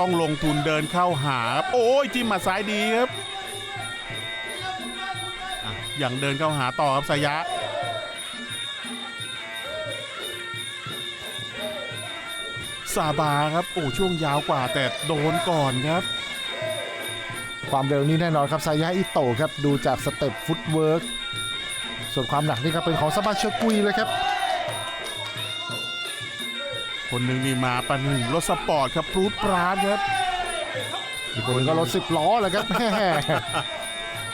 ต้องลงทุนเดินเข้าหาครับโอ้ยจิ้มมาซ้ายดีครับอย่างเดินเข้าหาต่อครับสายะ ซาบาครับโอ้ช่วงยาวกว่าแต่โดนก่อนครับ ความเร็วนี้แน่นอนครับซายะอิโตครับดูจากสเต็ปฟุตเวิร์กส่วนความหนักนี่ครับเป็นของซาบาเชอร์กุยเลยครับ คนหนึ่งนี่มาปันหนึ่งรถสปอร์ตครับพรูดปราดครับอีกคนหนึงก็รถสิบล้อแหละครับแม่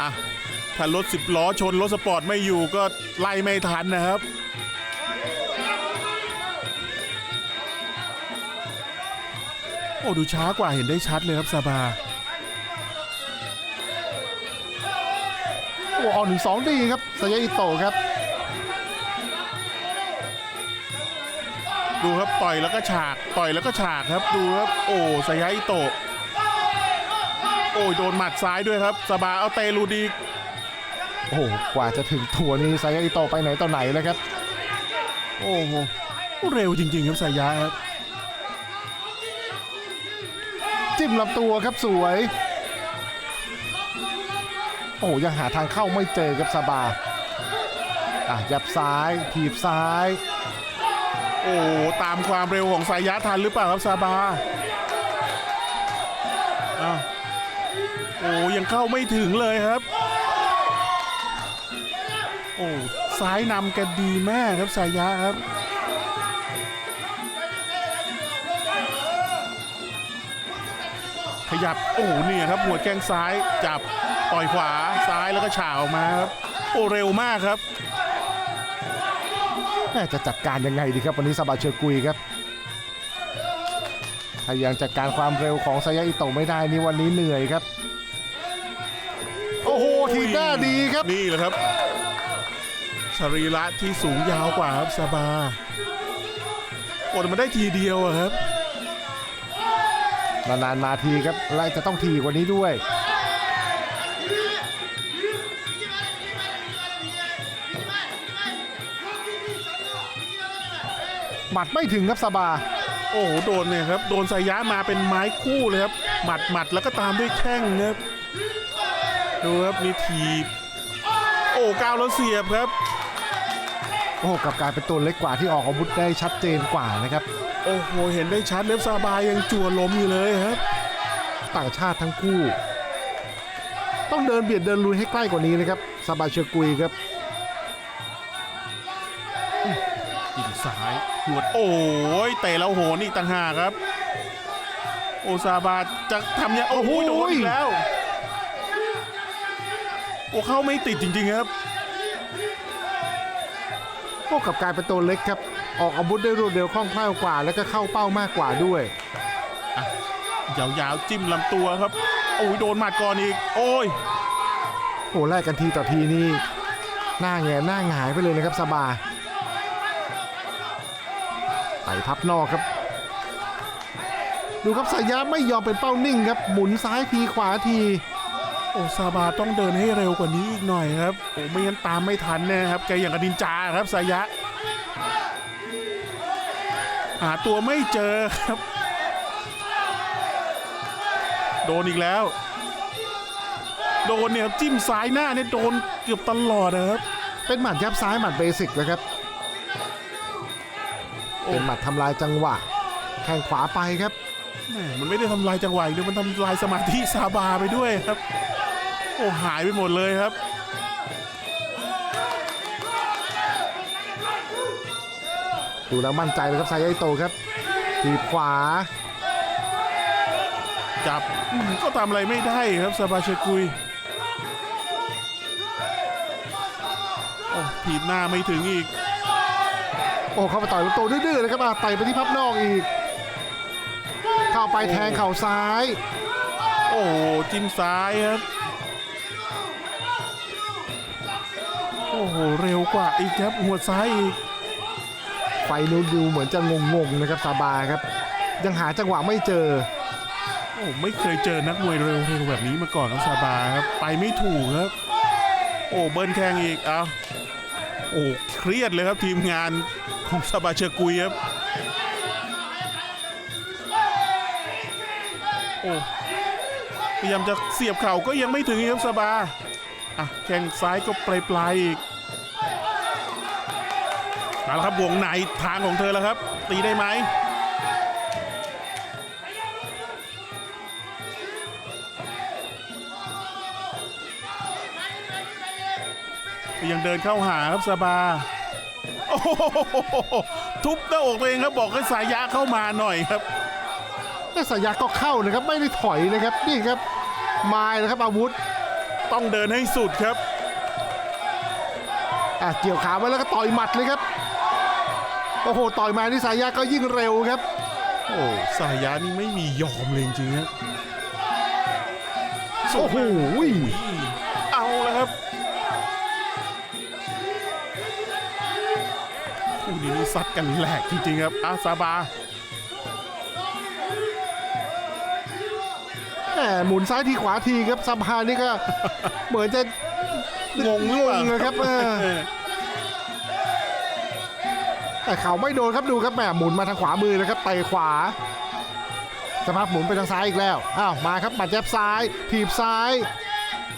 อะถ้ารถสิบล้อชนรถสปอร์ตไม่อยู่ก็ไล่ไม่ทันนะครับโอ้ดูช้ากว่าเห็นได้ชัดเลยครับซาบาโอ้ออกหนึ่งสองดีครับซายะอิโตะครับ ดูครับต่อยแล้วก็ฉากต่อยแล้วก็ฉากครับดูครับโอ้สายาอิโตะโอ้ยโดนหมัดซ้ายด้วยครับซาบาเอาเตะลูดีกโอ้โหกว่าจะถึงทัวร์นี้ซายะอิโตะไปไหนต่อไหนแล้วครับ โอ้โหเร็วจริง ๆ ครับสายาครับจิ้มลำตัวครับสวย โอ้โหยังหาทางเข้าไม่เจอครับซาบาอะยับซ้ายถีบซ้าย โอ้ตามความเร็วของสายยะทันหรือเปล่าครับซาบาอ้าวโอ้ยังเข้าไม่ถึงเลยครับ โอ้ซ้ายนำกันดีแม่ครับสายยะครับขยับโอ้เนี่ยครับหัวแข้งซ้ายจับต่อยขวาซ้ายแล้วก็ฉาวออกมาครับโอ้เร็วมากครับ แม่จะจัดการยังไงดีครับ วันนี้ซาบาเชอร์กุยครับถ้ายังจัดการความเร็วของซายะอิโตะไม่ได้นี่วันนี้เหนื่อยครับ โอ้โหทีบหน้าดีครับ นี่แหละครับสรีระที่สูงยาวกว่าครับซาบาโอ้แต่มันได้ทีเดียวอะครับนานๆมาทีครับและจะต้องทีกว่านี้ด้วย หมัดไม่ถึงครับซาบา โอ้โหโดนเนี่ยครับโดนสายะมาเป็นไม้คู่เลยครับหมัดหมัดแล้วก็ตามด้วยแข้งครับดูครับมีทีบโอ้ก้าวแล้วเสียบครับ โอ้โหกลับกลายเป็นตัวเล็กกว่าที่ออกอาวุธได้ชัดเจนกว่านะครับ โอ้โหเห็นได้ชัดเล็บซาบายังจั่วล้มอยู่เลยครับ ต่างชาติทั้งคู่ ต้องเดินเบียดเดินลุยให้ใกล้กว่านี้นะครับซาบาเชอร์กุยครับ ซ้ายหวดโอ้ยเตะแล้วโหนอีกต่างหากครับ โอซาบาจะทำยังโอ้โหโดนอีกแล้ว โอ้เข้าไม่ติดจริงๆครับ พวกกับกลายเป็นตัวเล็กครับ ออกอาวุธได้รวดเร็วคล่องแคล่วกว่า แล้วก็เข้าเป้ามากกว่าด้วย ยาวๆจิ้มลำตัวครับ โอ้ยโดนหมัดก่อนอีก โอ้ย โอ้แลกกันทีต่อทีนี่หน้าแงนหน้าหงายไปเลยนะครับซาบา ไต่พับนอกครับ ดูครับสายาไม่ยอมเป็นเป้านิ่งครับ หมุนซ้ายทีขวาที โอ้ซาบาต้องเดินให้เร็วกว่านี้อีกหน่อยครับโอ้ไม่งั้นตามไม่ทันแน่ครับแกอย่างกับดินจาครับสายะหาตัวไม่เจอครับ โดนอีกแล้ว โดนเนี่ยครับจิ้มซ้ายหน้าเนี่ยโดนเกือบตลอดนะครับเป็นหมัดยับซ้ายหมัดเบสิกเลยครับโอ้ เป็นหมัดทำลายจังหวะ แข้งขวาไปครับแหม่มันไม่ได้ทำลายจังหวะอย่างเดียวมันทำลายสมาธิซาบาไปด้วยครับ โอ้หายไปหมดเลยครับดูแล้วมั่นใจเลยครับซายาอิโตะครับทีบขวา จับอืมก็ทำอะไรไม่ได้ครับซาบาเชกุยโอ้ถีบหน้าไม่ถึงอีก โอ้เข้าไปต่อยลำตัวดื้อๆเลยครับอะไต่ไปที่พับนอกอีก เข้าไปแทงเข่าซ้าย โอ้โหจิ้มซ้ายครับ โอ้โห เร็วกว่าอีกครับหัวซ้ายอีก ไฟนูดูเหมือนจะงงๆนะครับซาบาครับ ยังหาจังหวะไม่เจอ โอ้ไม่เคยเจอนักมวยเร็วๆแบบนี้มาก่อนครับซาบาครับ ไปไม่ถูกครับ โอ้เบิ้ลแข้งอีกเอา โอ้เครียดเลยครับทีมงานของซาบาเชกุยครับโอ้พยายามจะเสียบเข่าก็ยังไม่ถึงครับซาบาอะแข้งซ้ายก็ปลายปลายๆอีกมาแล้วครับวงในทางของเธอแล้วครับ ตีได้ไหม ยังเดินเข้าหาครับซาบาโอ้โหทุบหน้าอกตัวเองครับบอกให้สายยะเข้ามาหน่อยครับแต่สายาก็เข้านะครับ ไม่ได้ถอยนะครับนี่ครับไม้นะครับอาวุธต้องเดินให้สุดครับอะเกี่ยวขาไว้แล้วก็ต่อยหมัดเลยครับโอ้โหต่อยมาที่สายาก็ยิ่งเร็วครับ โอ้สายยะนี่ไม่มียอมเลยจริงๆครับโอ้โหเอาแล้วครับ นี้นี่ซัดกันแหลกจริงๆครับอาซาบาแหมหมุนซ้ายทีขวาทีครับสะพานนี่ก็ เหมือนจะงงหรือเปล่างนะครับเออแต่เขาไม่โดนครับดูครับแหมหมุนมาทางขวามือนะครับเตะขวาสภาพหมุนไปทางซ้ายอีกแล้ว อ้าว มาครับปัดแจบซ้าย ถีบซ้าย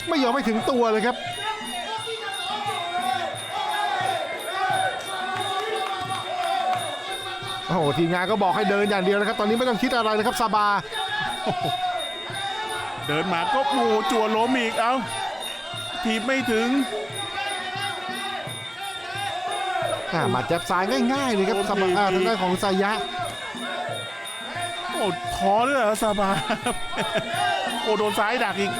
ไม่ยอมไม่ถึงตัวเลยครับ โอ้โหทีมงานก็บอกให้เดินอย่างเดียวนะครับตอนนี้ไม่ต้องคิดอะไรเลยครับซาบาเดินมาก็โอ้โหจั่วล้มอีกเอาทีบไม่ถึงอ่าหมัดแจบซ้ายง่ายๆเลยครับโอ้สำหรับดีอ่าดีทางด้านของไซยะโอ้ท้อเลยเหรอซาบาโอ้โดนซ้ายดักอีก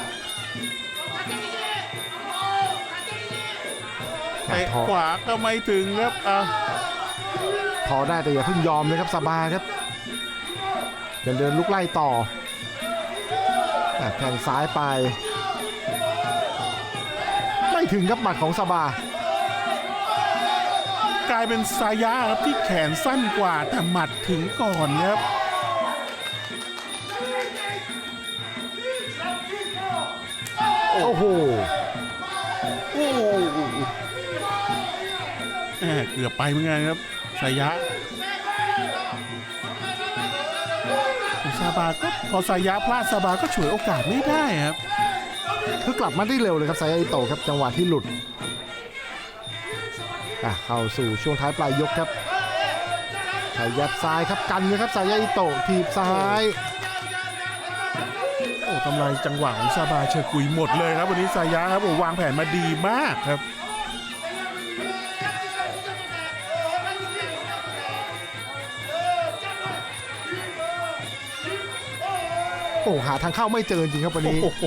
เตะพอขวาก็ไม่ถึงครับอะ พอได้แต่อย่าเพิ่งยอมเลยครับซาบาครับเดินเดินลุกไล่ต่ออะแทงซ้ายไป ไม่ถึงครับหมัดของซาบากลายเป็นซายะครับที่แขนสั้นกว่าแต่หมัดถึงก่อนครับโอ้โหโอ้โหแหม่เกือบไปเหมือนกันครับ ซายะโอ้ซาบาก็พอซายะพลาดซาบาก็ฉวยโอกาสไม่ได้ครับ คือกลับมาได้เร็วเลยครับไซยะอิโตะครับจังหวะที่หลุดอะเข้าสู่ช่วงท้ายปลายยกครับขยับซ้ายครับกันนะครับไซยะอิโตะทีบซ้ายโอ้ทำลายจังหวะของซาบาเชอร์กุยหมดเลยครับวันนี้ซายะครับโอ้วางแผนมาดีมากครับ โอ้หาทางเข้าไม่เจอจริงครับวันนี้โอ้โห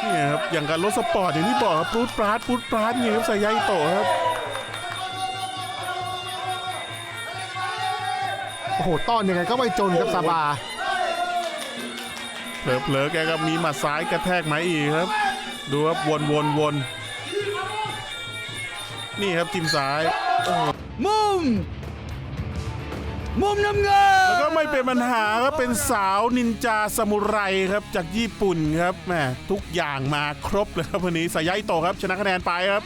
เนี่ยครับอย่างกับรถสปอร์ตอย่างที่บอกครับปรูดปราดปรูดปราดอย่างนี้ครับสายใยโตะครับโอ้โหต้อนยังไงก็ไม่จนครับซาบาเผลอๆแกก็มีหมัดซ้ายกระแทกไหมอีกครับ ดูครับวนวนวนนี่ครับจิ้มซ้ายมุม มุมน้ำเงินแล้วก็ไม่เป็นปัญหาก็เป็นสาวนินจาสมุไรครับจากญี่ปุ่นครับแหมทุกอย่างมาครบเลยครับวันนี้สายใยโตครับ ชนะคะแนนไปครับ